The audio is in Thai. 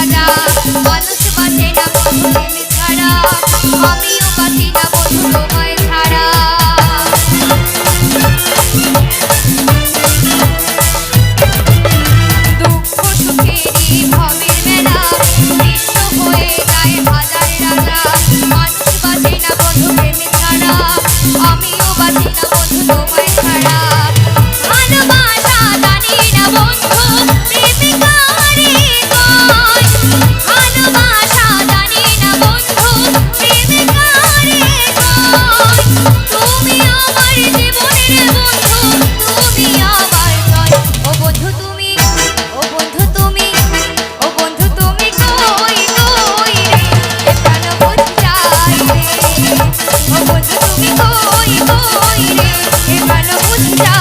राजा मनुष्य बने ना भगवत तुम्ही होय होय रे हे मला उंचा